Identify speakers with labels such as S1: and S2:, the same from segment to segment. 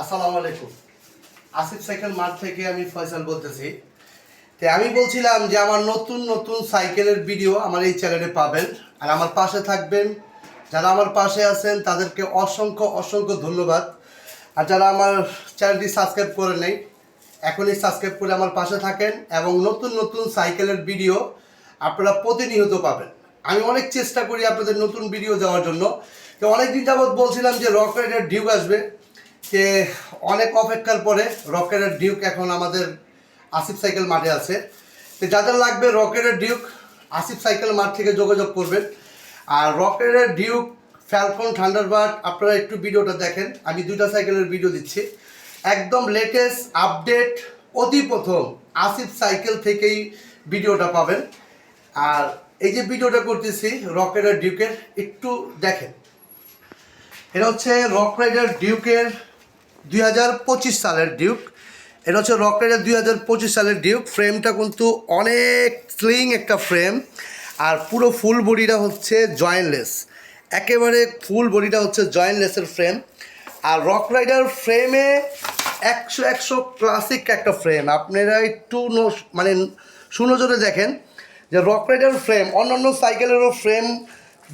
S1: আসসালামু আলাইকুম। Asif cycle mart থেকে আমি ফয়সাল বলতেছি। তো আমি বলছিলাম যে আমার নতুন নতুন সাইকেলের ভিডিও আমার এই চ্যানেলে পাবেন। আর আমার পাশে থাকবেন যারা আমার পাশে আছেন, তাদেরকে অসংখ্য অসংখ্য ধন্যবাদ। আর যারা আমার চ্যানেলটি সাবস্ক্রাইব করে নেই, এখনই সাবস্ক্রাইব করে আমার পাশে থাকেন এবং নতুন নতুন সাইকেলের ভিডিও আপনারা প্রতিনিয়ত পাবেন। আমি অনেক চেষ্টা করি আপনাদের নতুন ভিডিও দেওয়ার জন্য। তো অনেক দিন যাবৎ বলছিলাম যে রক ডিউক আসবে। যে অনেক অপেক্ষার পরে রকেটের ডিউক এখন আমাদের আসিফ সাইকেল মাঠে আছে। তো যাদের লাগবে রকেটের ডিউক আসিফ সাইকেল মাঠ থেকে যোগাযোগ করবেন। আর রকেটের ডিউক ফ্যালকন থান্ডারবার্ড, আপনারা একটু ভিডিওটা দেখেন। আমি দুইটা সাইকেলের ভিডিও দিচ্ছি। একদম লেটেস্ট আপডেট অতি প্রথম আসিফ সাইকেল থেকেই ভিডিওটা পাবেন। আর এই যে ভিডিওটা করতেছি রকেটের ডিউকের, একটু দেখেন। এটা হচ্ছে রক রাইডার ডিউকের দুই হাজার পঁচিশ সালের ডিউক। এটা হচ্ছে রক রাইডার দুই হাজার পঁচিশ সালের ডিউক। ফ্রেমটা কিন্তু অনেক স্লিং একটা ফ্রেম, আর পুরো ফুল বডিটা হচ্ছে জয়েন্টলেস একেবারে ফুল বডিটা হচ্ছে জয়েন্টলেসের ফ্রেম। আর রক রাইডার ফ্রেমে একশো একশো ক্লাসিক একটা ফ্রেম। আপনারা একটু মানে সুনজরে দেখেন যে রক রাইডার ফ্রেম, অন্যান্য সাইকেলেরও ফ্রেম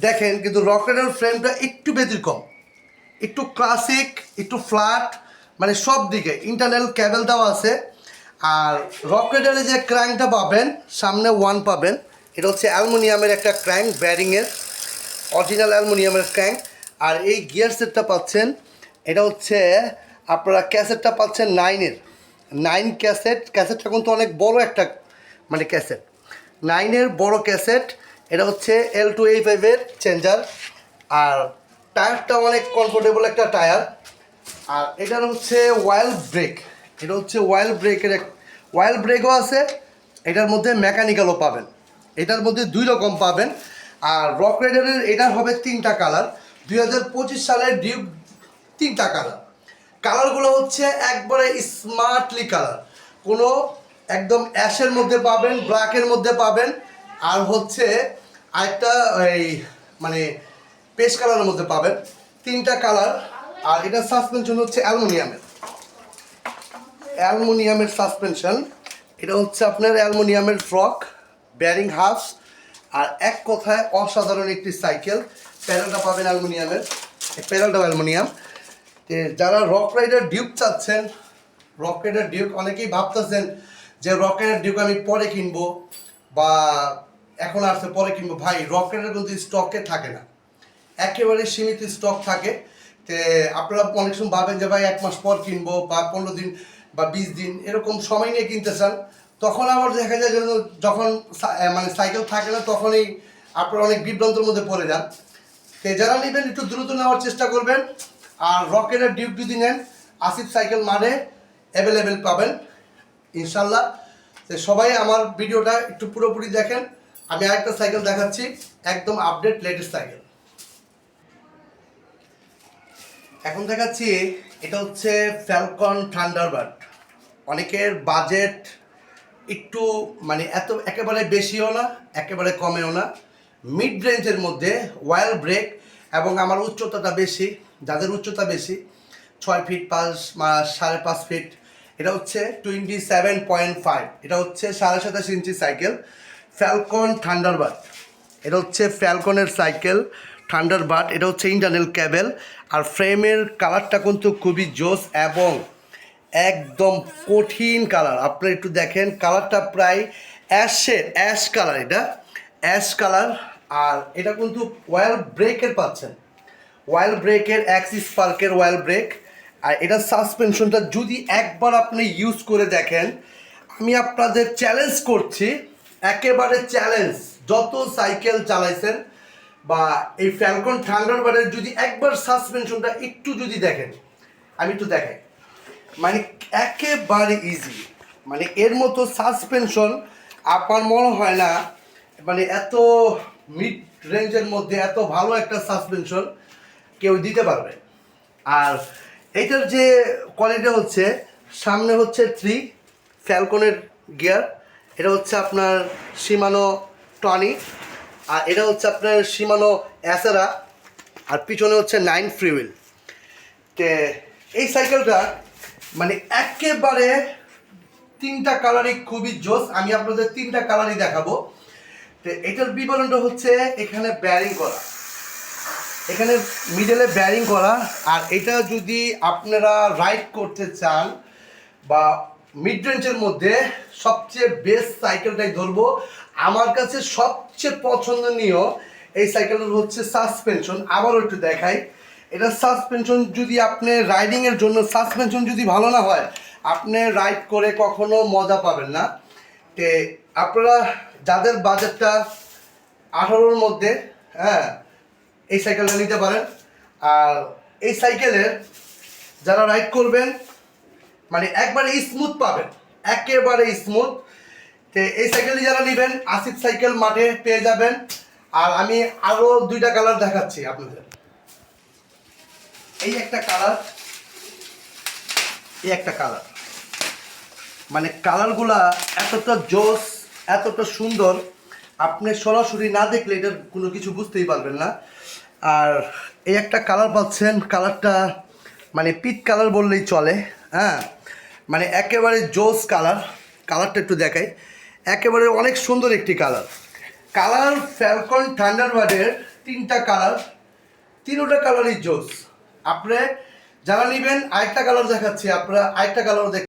S1: দেখেন, কিন্তু রক রাইডার ফ্রেমটা একটু ব্যতিক্রম। একটু ক্লাসিক একটু ফ্ল্যাট মানে সব দিকে ইন্টারনাল ক্যাবেল দেওয়া আছে, আর রক যে ক্র্যাঙ্কটা পাবেন, সামনে ওয়ান পাবেন, এটা হচ্ছে অ্যালুমিনিয়ামের একটা ক্র্যাঙ্ক ব্যারিংয়ের অরিজিনাল অ্যালুমিনিয়ামের ক্র্যাঙ্ক আর এই গিয়ার সেটটা পাচ্ছেন, এটা হচ্ছে আপনারা ক্যাসেটটা পাচ্ছেন নাইনের নাইন ক্যাসেট ক্যাসেটটা কিন্তু অনেক বড় একটা মানে ক্যাসেট নাইনের বড় ক্যাসেট এটা হচ্ছে এল টু এই ফাইভের চেঞ্জার আর টায়ারটা অনেক কমফোর্টেবল একটা টায়ার আর এটার হচ্ছে ওয়াইল ব্রেক এটা হচ্ছে ওয়াইল ব্রেকের এক ওয়াইল ব্রেকও আছে, এটার মধ্যে মেকানিক্যালও পাবেন। এটার মধ্যে দুই রকম পাবেন। আর রক রাইডারের এটার হবে তিনটা কালার দুই হাজার পঁচিশ সালের ডিউক তিনটা কালার কালারগুলো হচ্ছে একবারে স্মার্টলি কালার কোনো একদম অ্যাশের মধ্যে পাবেন ব্ল্যাকের মধ্যে পাবেন। আর হচ্ছে আরেকটা এই মানে পেস্ট কালারের মধ্যে পাবেন। তিনটা কালার আর এটা সাসপেনশন হচ্ছে অ্যালুমিনিয়ামের। অ্যালুমিনিয়ামের সাসপেনশন এটা হচ্ছে আপনার অ্যালুমিনিয়ামের ফ্রক ব্যারিং হাফ আর এক কথায় অসাধারণ একটি সাইকেল প্যাডেলটা পাবেন অ্যালুমিনিয়ামের প্যাডেলটাও অ্যালুমিনিয়াম। যারা রক রাইডার ডিউক চাচ্ছেন রক রাইডার ডিউক অনেকেই ভাবতেছেন যে রক রাইডার ডিউক আমি পরে কিনবো বা এখন আসছে পরে কিনবো। ভাই রক রাইডার কিন্তু স্টকে থাকে না। একেবারে সীমিত স্টক থাকে। আপনারা অনেক সময় ভাবেন যে ভাই এক মাস পর কিনবো বা পনেরো দিন বা বিশ দিন, এরকম সময় নিয়ে কিনতে চান, তখন আবার দেখা যায় যখন মানে সাইকেল থাকে না, তখনই আপনারা অনেক বিভ্রান্তের মধ্যে পড়ে যান। তে যারা নেবেন একটু দ্রুত নেওয়ার চেষ্টা করবেন, আর রকেটের ডিউক যদি নেন, আসিফ সাইকেল মানে অ্যাভেলেবেল পাবেন। ইনশাল্লাহ তো সবাই আমার ভিডিওটা একটু পুরোপুরি দেখেন, আমি আরেকটা সাইকেল দেখাচ্ছি, একদম আপডেট লেটেস্ট সাইকেল এখন দেখাচ্ছি, এটা হচ্ছে ফ্যালকন থান্ডারবার্ড অনেকের বাজেট একটু মানে এত একেবারে বেশিও না, একেবারে কমেও না। মিড রেঞ্জের মধ্যে ওয়াইল ব্রেক এবং আমার উচ্চতাটা বেশি, যাদের উচ্চতা বেশি, ছয় ফিট পাঁচ সাড়ে পাঁচ ফিট এটা হচ্ছে টোয়েন্টি সেভেন পয়েন্ট ফাইভ এটা হচ্ছে সাড়ে সাতাশ ইঞ্চি সাইকেল ফ্যালকন থান্ডারবার্ড এটা হচ্ছে ফ্যালকনের সাইকেল থান্ডার বাট এটা হচ্ছে ইন্টারনাল ক্যাবেল। আর ফ্রেমের কালারটা কিন্তু খুবই জোস এবং একদম কঠিন কালার। আপনারা একটু দেখেন, কালারটা প্রায় অ্যাশের, অ্যাশ কালার এটা। অ্যাশ কালার, আর এটা কিন্তু ওয়াইল ব্রেকের পাচ্ছেন। ওয়াইল ব্রেকের, অ্যাক্সিস পার্কের ওয়াইল ব্রেক। আর এটা সাসপেনশনটা যদি একবার আপনি ইউজ করে দেখেন, আমি আপনাদের চ্যালেঞ্জ করছি, একেবারে চ্যালেঞ্জ। যত সাইকেল চালাইছেন বা এই ফ্যালকন থান্ডারবার্ডের যদি একবার সাসপেনশনটা একটু যদি দেখেন, আমি একটু দেখাই। মানে একেবারে ইজি মানে এর মতো সাসপেনশন আপনার মনে হয় না মানে এত মিড রেঞ্জের মধ্যে এত ভালো একটা সাসপেনশন কেউ দিতে পারবে। আর এইটার যে কোয়ালিটি হচ্ছে, সামনে হচ্ছে থ্রি ফ্যালকনের গিয়ার এটা হচ্ছে আপনার সীমানো টনি আর এটা হচ্ছে আপনার সীমানো অ্যাসেরা আর পিছনে হচ্ছে নাইন ফ্রি হুইল। তে এই সাইকেলটা মানে একেবারে তিনটা কালারই খুবই জোস। আমি আপনাদের তিনটা কালারই দেখাবো। তো এটার বিবরণটা হচ্ছে এখানে ব্যারিং করা। এখানে মিডলে ব্যারিং করা। আর এটা যদি আপনারা রাইড করতে চান বা মিড রেঞ্জের মধ্যে সবচেয়ে বেস্ট সাইকেলটাই ধরবো। আমার কাছে সবচেয়ে পছন্দনীয় এই সাইকেলটার হচ্ছে সাসপেনশন আবারও একটু দেখাই। এটা সাসপেনশন যদি আপনি রাইডিংয়ের জন্য সাসপেনশন যদি ভালো না হয়, আপনি রাইড করে কখনো মজা পাবেন না। তে আপনারা যাদের বাজেটটা আঠারোর মধ্যে হ্যাঁ এই সাইকেলটা নিতে পারেন। আর এই সাইকেলের যারা রাইড করবেন মানে একবারে স্মুথ পাবেন। একেবারে স্মুথ তো এই সাইকেলটি যারা নেবেন, আসিফ সাইকেল মাঠে পেয়ে যাবেন। আর আমি আরও দুইটা কালার দেখাচ্ছি আপনাদের। এই একটা কালার এই একটা কালার মানে কালারগুলা এতটা জোস, এতটা সুন্দর, আপনি সরাসরি না দেখলে এটার কোনো কিছু বুঝতেই পারবেন না। আর এই একটা কালার পাচ্ছেন কালারটা মানে পিট কালার বললেই চলে। হ্যাঁ মানে একেবারে জোস কালার, কালারটা একটু দেখাই। একেবারে অনেক সুন্দর একটি কালার। কালার ফ্যালকন থান্ডারবার্ডের তিনটা কালার, তিনোটা কালারই জোস। আপনি যারা নেবেন আরেকটা কালার দেখাচ্ছি, আপনারা আরেকটা কালার দেখ